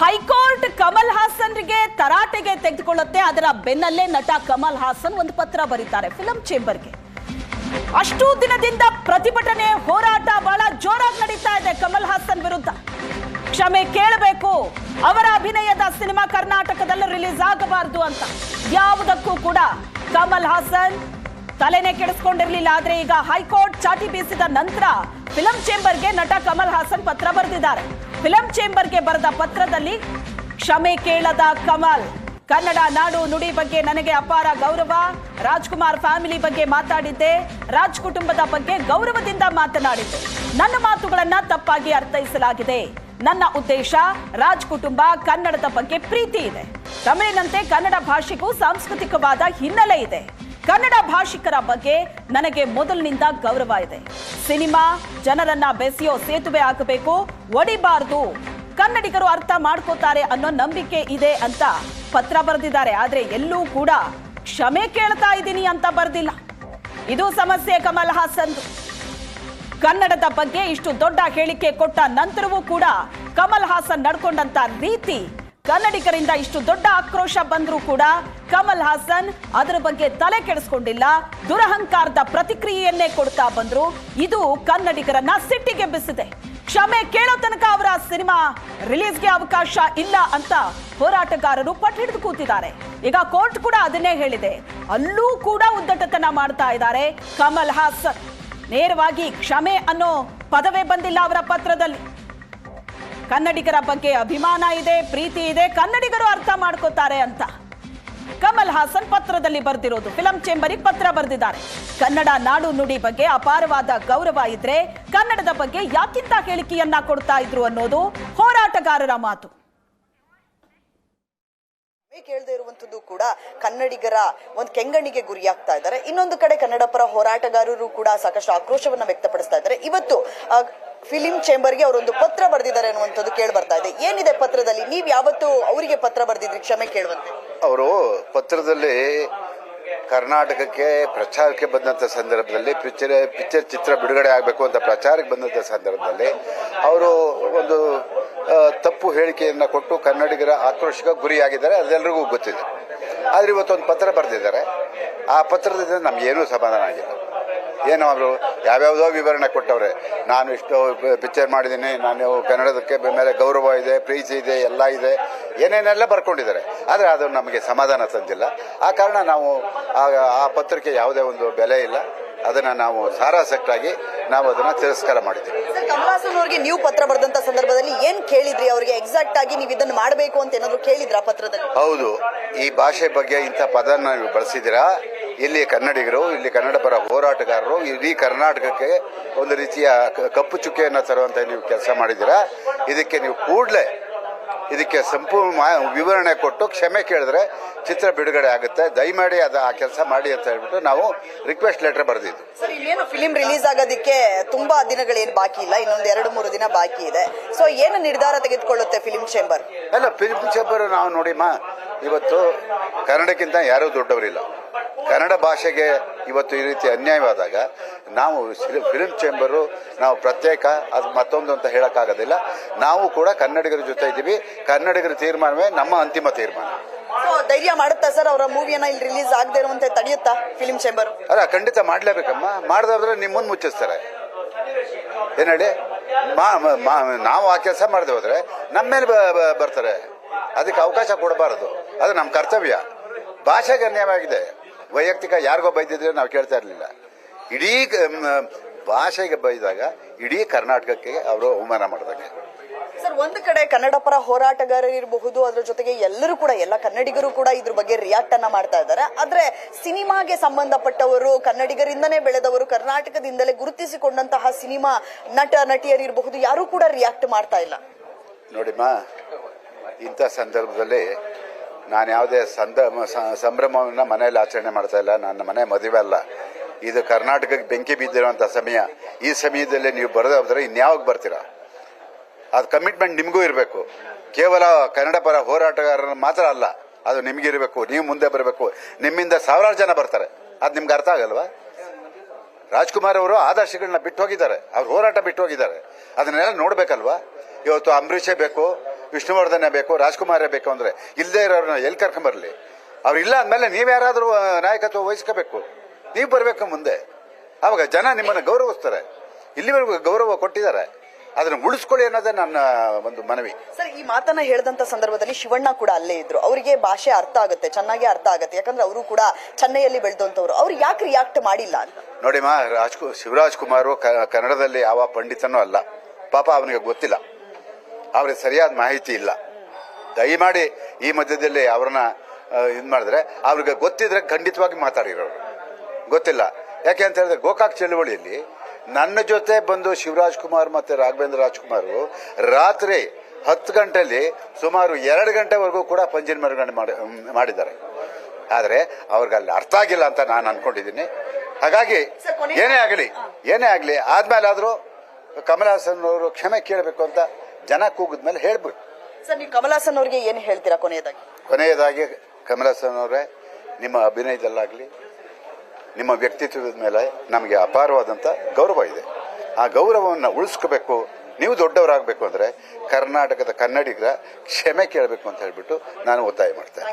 High court Kamal ಹಾಸನ್ಗೆ ತರಾಟೆಗೆ ತೆಗೆದುಕೊಳ್ಳುತ್ತೆ. ಅದರ ಬೆನ್ನಲ್ಲೇ ನಟ ಕಮಲ್ ಹಾಸನ್ ಒಂದು ಪತ್ರ ಬರೀತಾರೆ ಫಿಲಂ ಚೇಂಬರ್ಗೆ. ಅಷ್ಟು ದಿನದಿಂದ ಪ್ರತಿಭಟನೆ, ಹೋರಾಟ ಬಹಳ ಜೋರಾಗಿ ನಡೀತಾ ಇದೆ ಕಮಲ್ ಹಾಸನ್ ವಿರುದ್ಧ. ಕ್ಷಮೆ ಕೇಳಬೇಕು. ಅವರ ಅಭಿನಯದ ಸಿನಿಮಾ ಕರ್ನಾಟಕದಲ್ಲಿ ರಿಲೀಸ್ ಆಗಬಾರದು ಅಂತ. ಯಾವುದಕ್ಕೂ ಕೂಡ ಕಮಲ್ ಹಾಸನ್ ತಲೆನೇ ಕೆಡಿಸ್ಕೊಂಡಿರ್ಲಿಲ್ಲ, ಆದ್ರೆ ಈಗ ಹೈಕೋರ್ಟ್ ಚಾಟಿ ಬೀಸಿದ ನಂತರ ಫಿಲಂ ಚೇಂಬರ್ಗೆ ನಟ ಕಮಲ್ ಹಾಸನ್ ಪತ್ರ ಬರೆದಿದ್ದಾರೆ. ಫಿಲಂ ಚೇಂಬರ್ಗೆ ಬರೆದ ಪತ್ರದಲ್ಲಿ, ಕ್ಷಮೆ ಕೇಳದ ಕಮಲ್, ಕನ್ನಡ ನಾಡು ನುಡಿ ಬಗ್ಗೆ ನನಗೆ ಅಪಾರ ಗೌರವ, ರಾಜ್ಕುಮಾರ್ ಫ್ಯಾಮಿಲಿ ಬಗ್ಗೆ ಮಾತಾಡಿದ್ದೆ ರಾಜ್ ಕುಟುಂಬದ ಬಗ್ಗೆ ಗೌರವದಿಂದ ಮಾತನಾಡಿದ್ದೆ. ನನ್ನ ಮಾತುಗಳನ್ನ ತಪ್ಪಾಗಿ ಅರ್ಥೈಸಲಾಗಿದೆ. ನನ್ನ ಉದ್ದೇಶ ರಾಜ್ ಕುಟುಂಬ ಕನ್ನಡದ ಬಗ್ಗೆ ಪ್ರೀತಿ ಇದೆ. ತಮಿಳಿನಂತೆ ಕನ್ನಡ ಭಾಷೆಗೂ ಸಾಂಸ್ಕೃತಿಕವಾದ ಹಿನ್ನೆಲೆ ಇದೆ. ಕನ್ನಡ ಭಾಷಿಕರ ಬಗ್ಗೆ ನನಗೆ ಮೊದಲಿನಿಂದ ಗೌರವ ಇದೆ. ಸಿನಿಮಾ, ಜನರನ್ನ ಬೆಸೆಯೋ ಸೇತುವೆ ಆಗಬೇಕು, ಒಡಿಬಾರ್ದು. ಕನ್ನಡಿಗರು ಅರ್ಥ ಮಾಡ್ಕೋತಾರೆ ಅನ್ನೋ ನಂಬಿಕೆ ಇದೆ ಅಂತ ಪತ್ರ ಬರೆದಿದ್ದಾರೆ. ಆದ್ರೆ ಎಲ್ಲೂ ಕೂಡ ಕ್ಷಮೆ ಕೇಳ್ತಾ ಇದ್ದೀನಿ ಅಂತ ಬರೆದಿಲ್ಲ. ಇದು ಸಮಸ್ಯೆ ಕಮಲ್ ಹಾಸನ್. ಕನ್ನಡದ ಬಗ್ಗೆ ಇಷ್ಟು ದೊಡ್ಡ ಹೇಳಿಕೆ ಕೊಟ್ಟ ನಂತರವೂ ಕೂಡ ಕಮಲ್ ಹಾಸನ್ ನಡ್ಕೊಂಡಂತ ರೀತಿ ಕನ್ನಡಿಗರಿಂದ ಇಷ್ಟು ದೊಡ್ಡ ಆಕ್ರೋಶ ಬಂದರೂ ಕೂಡ ಕಮಲ್ ಹಾಸನ್ ಅದರ ಬಗ್ಗೆ ತಲೆ ಕೆಡಿಸ್ಕೊಂಡಿಲ್ಲ. ದುರಹಂಕಾರದ ಪ್ರತಿಕ್ರಿಯೆಯನ್ನೇ ಕೊಡ್ತಾ ಬಂದ್ರು. ಇದು ಕನ್ನಡಿಗರನ್ನ ಸಿಟ್ಟಿಗೆ ಬಿಸಿದೆ. ಕ್ಷಮೆ ಕೇಳೋ ತನಕ ಅವರ ಸಿನಿಮಾ ರಿಲೀಸ್ಗೆ ಅವಕಾಶ ಇಲ್ಲ ಅಂತ ಹೋರಾಟಗಾರರು ಪಟ್ಟು ಹಿಡಿದು ಕೂತಿದ್ದಾರೆ. ಈಗ ಕೋರ್ಟ್ ಕೂಡ ಅದನ್ನೇ ಹೇಳಿದೆ. ಅಲ್ಲೂ ಕೂಡ ಉದ್ದಟತನ ಮಾಡ್ತಾ ಇದ್ದಾರೆ ಕಮಲ್ ಹಾಸನ್. ನೇರವಾಗಿ ಕ್ಷಮೆ ಅನ್ನೋ ಪದವೇ ಬಂದಿಲ್ಲ ಅವರ ಪತ್ರದಲ್ಲಿ. ಕನ್ನಡಿಗರ ಬಗ್ಗೆ ಅಭಿಮಾನ ಇದೆ, ಪ್ರೀತಿ ಇದೆ, ಕನ್ನಡಿಗರು ಅರ್ಥ ಮಾಡ್ಕೋತಾರೆ ಅಂತ. ಕಮಲ್ ಹಾಸನ್ ಪತ್ರದಲ್ಲಿ ಬರೆದಿರೋದು, ಫಿಲಂ ಚೇಂಬರಿಗೆ ಪತ್ರ ಬರೆದಿದ್ದಾರೆ. ಕನ್ನಡ ನಾಡು ನುಡಿ ಬಗ್ಗೆ ಅಪಾರವಾದ ಗೌರವ ಇದ್ರೆ ಕನ್ನಡದ ಬಗ್ಗೆ ಯಾಕಿಂತ ಹೇಳಿಕೆಯನ್ನ ಕೊಡ್ತಾ ಇದ್ರು ಅನ್ನೋದು ಹೋರಾಟಗಾರರ ಮಾತು. ಕೇಳದೆ ಇರುವಂತದ್ದು ಕೂಡ ಕನ್ನಡಿಗರ ಒಂದು ಕೆಂಗಣ್ಣಿಗೆ ಗುರಿಯಾಗ್ತಾ ಇದ್ದಾರೆ. ಇನ್ನೊಂದು ಕಡೆ ಕನ್ನಡ ಪರ ಹೋರಾಟಗಾರರು ಕೂಡ ಸಾಕಷ್ಟು ಆಕ್ರೋಶವನ್ನ ವ್ಯಕ್ತಪಡಿಸ್ತಾ ಇದ್ದಾರೆ. ಇವತ್ತು ಫಿಲಿಂ ಚೇಂಬರ್ಗೆ ಅವರೊಂದು ಪತ್ರ ಬರೆದಿದ್ದಾರೆ ಅನ್ನುವಂಥದ್ದು ಕೇಳಿ ಬರ್ತಾ ಇದೆ. ಏನಿದೆ ಪತ್ರದಲ್ಲಿ? ನೀವ್ ಯಾವತ್ತು ಅವರಿಗೆ ಪತ್ರ ಬರೆದಿದ್ರಿ? ಕ್ಷಮೆ ಕೇಳುವಂತೆ. ಅವರು ಪತ್ರದಲ್ಲಿ ಕರ್ನಾಟಕಕ್ಕೆ ಪ್ರಚಾರಕ್ಕೆ ಬಂದಂಥ ಸಂದರ್ಭದಲ್ಲಿ ಪಿಕ್ಚರ್ ಪಿಕ್ಚರ್ ಚಿತ್ರ ಬಿಡುಗಡೆ ಆಗಬೇಕು ಅಂತ ಪ್ರಚಾರಕ್ಕೆ ಬಂದಂಥ ಸಂದರ್ಭದಲ್ಲಿ ಅವರು ಒಂದು ತಪ್ಪು ಹೇಳಿಕೆಯನ್ನು ಕೊಟ್ಟು ಕನ್ನಡಿಗರ ಆಕ್ರೋಶಕ್ಕೆ ಗುರಿಯಾಗಿದ್ದಾರೆ ಅದೆಲ್ಲರಿಗೂ ಗೊತ್ತಿದೆ. ಆದರೆ ಇವತ್ತೊಂದು ಪತ್ರ ಬರೆದಿದ್ದಾರೆ. ಆ ಪತ್ರದಿಂದ ನಮಗೇನೂ ಸಮಾಧಾನ ಆಗಿಲ್ಲ. ಏನು ಅವರು ಯಾವ್ಯಾವುದೋ ವಿವರಣೆ ಕೊಟ್ಟವ್ರೆ. ನಾನು ಇಷ್ಟು ಪಿಕ್ಚರ್ ಮಾಡಿದ್ದೀನಿ, ನಾನು ಕನ್ನಡದಕ್ಕೆ ಮೇಲೆ ಗೌರವ ಇದೆ, ಪ್ರೀತಿ ಇದೆ, ಎಲ್ಲ ಇದೆ. ಏನೇನೆಲ್ಲ ಬರ್ಕೊಂಡಿದ್ದಾರೆ. ಆದರೆ ಅದು ನಮಗೆ ಸಮಾಧಾನ ತಂದಿಲ್ಲ. ಆ ಕಾರಣ ನಾವು ಆ- ಪತ್ರಕ್ಕೆ ಯಾವುದೇ ಒಂದು ಬೆಲೆ ಇಲ್ಲ. ಅದನ್ನು ನಾವು ಸಾರಾಸಟ್ಟಾಗಿ ನಾವು ಅದನ್ನ ತಿರಸ್ಕಾರ ಮಾಡಿದ್ದೀವಿ. ಕಮಲಾಸನ್ ಅವರಿಗೆ ನೀವು ಪತ್ರ ಬರೆದಂತ ಸಂದರ್ಭದಲ್ಲಿ ಏನ್ ಕೇಳಿದ್ರಿ? ಅವರಿಗೆ ಎಕ್ಸಾಕ್ಟ್ ಆಗಿ ನೀವು ಇದನ್ನ ಮಾಡಬೇಕು ಅಂತ ಏನಾದ್ರು ಕೇಳಿದ್ರ ಪತ್ರದಲ್ಲಿ? ಹೌದು. ಈ ಭಾಷೆ ಬಗ್ಗೆ ಇಂಥ ಪದನ ನೀವು ಬಳಸಿದಿರಾ ಇಲ್ಲಿ ಕನ್ನಡಿಗರು ಇಲ್ಲಿ ಕನ್ನಡ ಪರ ಹೋರಾಟಗಾರರು ಇಡೀ ಕರ್ನಾಟಕಕ್ಕೆ ಒಂದು ರೀತಿಯ ಕಪ್ಪು ಚುಕ್ಕೆಯನ್ನು ತರುವಂತ ನೀವು ಕೆಲಸ ಮಾಡಿದ್ದೀರಾ? ಇದಕ್ಕೆ ನೀವು ಕೂಡಲೇ ಇದಕ್ಕೆ ಸಂಪೂರ್ಣ ವಿವರಣೆ ಕೊಟ್ಟು ಕ್ಷಮೆ ಕೇಳಿದ್ರೆ ಚಿತ್ರ ಬಿಡುಗಡೆ ಆಗುತ್ತೆ. ದಯಮಾಡಿ ಅದು ಆ ಕೆಲಸ ಮಾಡಿ ಅಂತ ಹೇಳ್ಬಿಟ್ಟು ನಾವು ರಿಕ್ವೆಸ್ಟ್ ಲೆಟರ್ ಬರೆದಿದ್ದು. ಸರ್ ಇನ್ನೇನು ಫಿಲಿಂ ರಿಲೀಸ್ ಆಗೋದಕ್ಕೆ ತುಂಬಾ ದಿನಗಳೇನು ಬಾಕಿ ಇಲ್ಲ. ಇನ್ನೊಂದು ಎರಡು ಮೂರು ದಿನ ಬಾಕಿ ಇದೆ. ಸೊ ಏನು ನಿರ್ಧಾರ ತೆಗೆದುಕೊಳ್ಳುತ್ತೆ ಫಿಲಿಂ ಚೇಂಬರ್ ಅಲ್ಲ ಫಿಲಿಮ್ ಚೇಂಬರ್ ನಾವು ನೋಡಿಮ್ಮ ಇವತ್ತು ಕನ್ನಡಕ್ಕಿಂತ ಯಾರೂ ದೊಡ್ಡವರಿಲ್ಲ. ಕನ್ನಡ ಭಾಷೆಗೆ ಇವತ್ತು ಈ ರೀತಿ ಅನ್ಯಾಯವಾದಾಗ ನಾವು ಫಿಲ್ಮ್ ಚೇಂಬರು ನಾವು ಪ್ರತ್ಯೇಕ ಅದು ಮತ್ತೊಂದು ಅಂತ ಹೇಳಕ್ಕಾಗೋದಿಲ್ಲ. ನಾವು ಕೂಡ ಕನ್ನಡಿಗರ ಜೊತೆ ಇದ್ದೀವಿ. ಕನ್ನಡಿಗರ ತೀರ್ಮಾನವೇ ನಮ್ಮ ಅಂತಿಮ ತೀರ್ಮಾನ. ಧೈರ್ಯ ಮಾಡುತ್ತಾ ಸರ್ ಅವರ ಮೂವಿಯನ್ನ ಇಲ್ಲಿ ರಿಲೀಸ್ ಆಗದೆ ಇರುವಂತೆ ತಡೆಯುತ್ತಾ ಫಿಲ್ಮ್ ಚೇಂಬರ್? ಅಲ್ಲ ಖಂಡಿತ ಮಾಡ್ಲೇಬೇಕಮ್ಮ. ಮಾಡದಾದ್ರೆ ನಿಮ್ಮನ್ನು ಮುಚ್ಚಿಸ್ತಾರೆ. ಏನ್ ಹೇಳಿ? ಮಾ- ಮಾ- ಮಾ- ನಾವು ಆ ಕೆಲಸ ಮಾಡದೆ ಹೋದ್ರೆ ನಮ್ಮ ಮೇಲೆ ಬರ್ತಾರೆ. ಅದಕ್ಕೆ ಅವಕಾಶ ಕೊಡಬಾರದು. ಅದು ನಮ್ಮ ಕರ್ತವ್ಯ. ಭಾಷೆಗೆ ಅನ್ಯಾಯವಾಗಿದೆ. ವೈಯಕ್ತಿಕ ಯಾರಿಗೋ ಬೈದಿದ್ರೆ ನಾವು ಕೇಳ್ತಾ ಇರಲಿಲ್ಲ. ಇಡೀ ಭಾಷೆಗೆ ಬೈದಾಗ ಇಡೀ ಕರ್ನಾಟಕಕ್ಕೆ ಅವರು ಅವಮಾನ ಮಾಡಿದಾಗ ಸರ್ ಒಂದು ಕಡೆ ಕನ್ನಡ ಪರ ಹೋರಾಟಗಾರರಿರಬಹುದು ಅದರ ಅದ್ರ ಜೊತೆಗೆ ಎಲ್ಲರೂ ಕೂಡ ಎಲ್ಲ ಕನ್ನಡಿಗರು ಕೂಡ ಇದ್ರ ಬಗ್ಗೆ ರಿಯಾಕ್ಟ್ ಅನ್ನ ಮಾಡ್ತಾ ಇದ್ದಾರೆ. ಆದ್ರೆ ಸಿನಿಮಾಗೆ ಸಂಬಂಧಪಟ್ಟವರು ಕನ್ನಡಿಗರಿಂದನೇ ಬೆಳೆದವರು ಕರ್ನಾಟಕದಿಂದಲೇ ಗುರುತಿಸಿಕೊಂಡಂತಹ ಸಿನಿಮಾ ನಟ ನಟಿಯರಿರಬಹುದು ಯಾರು ಕೂಡ ರಿಯಾಕ್ಟ್ ಮಾಡ್ತಾ ಇಲ್ಲ. ನೋಡಿಮ್ಮ ಇಂಥ ಸಂದರ್ಭದಲ್ಲಿ ನಾನು ಯಾವುದೇ ಸಂದ ಸಂಭ್ರಮವನ್ನು ಮನೆಯಲ್ಲಿ ಆಚರಣೆ ಮಾಡ್ತಾ ಇಲ್ಲ. ನನ್ನ ಮನೆ ಮದುವೆ ಅಲ್ಲ. ಇದು ಕರ್ನಾಟಕಕ್ಕೆ ಬೆಂಕಿ ಬಿದ್ದಿರುವಂಥ ಸಮಯ. ಈ ಸಮಯದಲ್ಲಿ ನೀವು ಬರೋದಾದ್ರೆ ಇನ್ಯಾವಾಗ ಬರ್ತೀರಾ? ಅದು ಕಮಿಟ್ಮೆಂಟ್ ನಿಮಗೂ ಇರಬೇಕು. ಕೇವಲ ಕನ್ನಡ ಪರ ಹೋರಾಟಗಾರರ ಮಾತ್ರ ಅಲ್ಲ, ಅದು ನಿಮಗಿರಬೇಕು ನೀವು ಮುಂದೆ ಬರಬೇಕು. ನಿಮ್ಮಿಂದ ಸಾವಿರಾರು ಜನ ಬರ್ತಾರೆ. ಅದು ನಿಮ್ಗೆ ಅರ್ಥ ಆಗಲ್ವಾ? ರಾಜ್ಕುಮಾರ್ ಅವರು ಆದರ್ಶಗಳನ್ನ ಬಿಟ್ಟು ಹೋಗಿದ್ದಾರೆ. ಅವ್ರು ಹೋರಾಟ ಬಿಟ್ಟು ಹೋಗಿದ್ದಾರೆ. ಅದನ್ನೆಲ್ಲ ನೋಡ್ಬೇಕಲ್ವಾ? ಇವತ್ತು ಅಂಬರೀಷೇ ಬೇಕು ವಿಷ್ಣುವರ್ಧನೆ ಬೇಕು ರಾಜ್ಕುಮಾರೇ ಬೇಕು ಅಂದ್ರೆ ಇಲ್ಲದೆ ಇರೋರನ್ನ ಎಲ್ಲಿ ಕರ್ಕೊಂಬರ್ಲಿ ಅವ್ರು ಇಲ್ಲ ಅಂದಮೇಲೆ ನೀವು ಯಾರಾದರೂ ನಾಯಕತ್ವ ವಹಿಸ್ಕೋಬೇಕು. ನೀವು ಬರಬೇಕು ಮುಂದೆ. ಆವಾಗ ಜನ ನಿಮ್ಮನ್ನು ಗೌರವಿಸ್ತಾರೆ. ಇಲ್ಲಿವರೆಗೂ ಗೌರವ ಕೊಟ್ಟಿದ್ದಾರೆ. ಅದನ್ನು ಉಳಿಸ್ಕೊಳ್ಳಿ ಅನ್ನೋದೇ ನನ್ನ ಒಂದು ಮನವಿ. ಸರ್ ಈ ಮಾತನ್ನ ಹೇಳಿದಂತ ಸಂದರ್ಭದಲ್ಲಿ ಶಿವಣ್ಣ ಕೂಡ ಅಲ್ಲೇ ಇದ್ರು. ಅವರಿಗೆ ಭಾಷೆ ಅರ್ಥ ಆಗುತ್ತೆ ಚೆನ್ನಾಗಿ ಅರ್ಥ ಆಗುತ್ತೆ. ಯಾಕಂದ್ರೆ ಅವರು ಕೂಡ ಚೆನ್ನೈಯಲ್ಲಿ ಬೆಳೆದಂತವ್ರು ಅವ್ರು ಯಾಕೆ ರಿಯಾಕ್ಟ್ ಮಾಡಿಲ್ಲ ಅಂತ? ನೋಡಿ ಮಾ ರಾಜ್ ಶಿವರಾಜ್ ಕುಮಾರ್ ಕನ್ನಡದಲ್ಲಿ ಯಾವ ಪಂಡಿತನೂ ಅಲ್ಲ. ಪಾಪ ಅವನಿಗೆ ಗೊತ್ತಿಲ್ಲ. ಅವ್ರಿಗೆ ಸರಿಯಾದ ಮಾಹಿತಿ ಇಲ್ಲ. ದಯಮಾಡಿ ಈ ಮಧ್ಯದಲ್ಲಿ ಅವ್ರನ್ನ ಇದು ಮಾಡಿದ್ರೆ ಅವ್ರಿಗೆ ಗೊತ್ತಿದ್ರೆ ಖಂಡಿತವಾಗಿ ಮಾತಾಡಿರೋರು. ಗೊತ್ತಿಲ್ಲ. ಯಾಕೆ ಅಂತ ಹೇಳಿದ್ರೆ ಗೋಕಾಕ್ ಚಳುವಳಿಯಲ್ಲಿ ನನ್ನ ಜೊತೆ ಬಂದು ಶಿವರಾಜ್ ಕುಮಾರ್ ಮತ್ತೆ ರಾಘವೇಂದ್ರ ರಾಜ್ಕುಮಾರ್ ರಾತ್ರಿ ಹತ್ತು ಗಂಟೆಯಲ್ಲಿ ಸುಮಾರು ಎರಡು ಗಂಟೆವರೆಗೂ ಕೂಡ ಪಂಜಿನ ಮೆರವಣಿಗೆ ಮಾಡಿ ಮಾಡಿದ್ದಾರೆ. ಆದರೆ ಅವ್ರಿಗೆ ಅಲ್ಲಿ ಅರ್ಥ ಆಗಿಲ್ಲ ಅಂತ ನಾನು ಅನ್ಕೊಂಡಿದ್ದೀನಿ. ಹಾಗಾಗಿ ಏನೇ ಆಗಲಿ ಏನೇ ಆಗಲಿ ಆದ್ಮೇಲೆ ಆದರೂ ಕಮಲ್ ಹಾಸನ್ ಅವರು ಕ್ಷಮೆ ಕೇಳಬೇಕು ಅಂತ ಜನ ಕೂಗಿದ್ಮೇಲೆ ಹೇಳ್ಬಿಟ್ಟು ಸರ್ ನೀವು ಕಮಲ್ ಹಾಸನ್ ಅವ್ರಿಗೆ ಏನು ಹೇಳ್ತೀರಾ ಕೊನೆಯದಾಗಿ? ಕೊನೆಯದಾಗಿ ಕಮಲ್ ಹಾಸನ್ ಅವರೇ ನಿಮ್ಮ ಅಭಿನಯದಲ್ಲಾಗಲಿ ನಿಮ್ಮ ವ್ಯಕ್ತಿತ್ವದ ಮೇಲೆ ನಮಗೆ ಅಪಾರವಾದಂಥ ಗೌರವ ಇದೆ. ಆ ಗೌರವವನ್ನು ಉಳಿಸ್ಕೋಬೇಕು ನೀವು ದೊಡ್ಡವರಾಗಬೇಕು ಅಂದರೆ ಕರ್ನಾಟಕದ ಕನ್ನಡಿಗರ ಕ್ಷಮೆ ಕೇಳಬೇಕು ಅಂತ ಹೇಳಿಬಿಟ್ಟು ನಾನು ಒತ್ತಾಯ ಮಾಡ್ತೇನೆ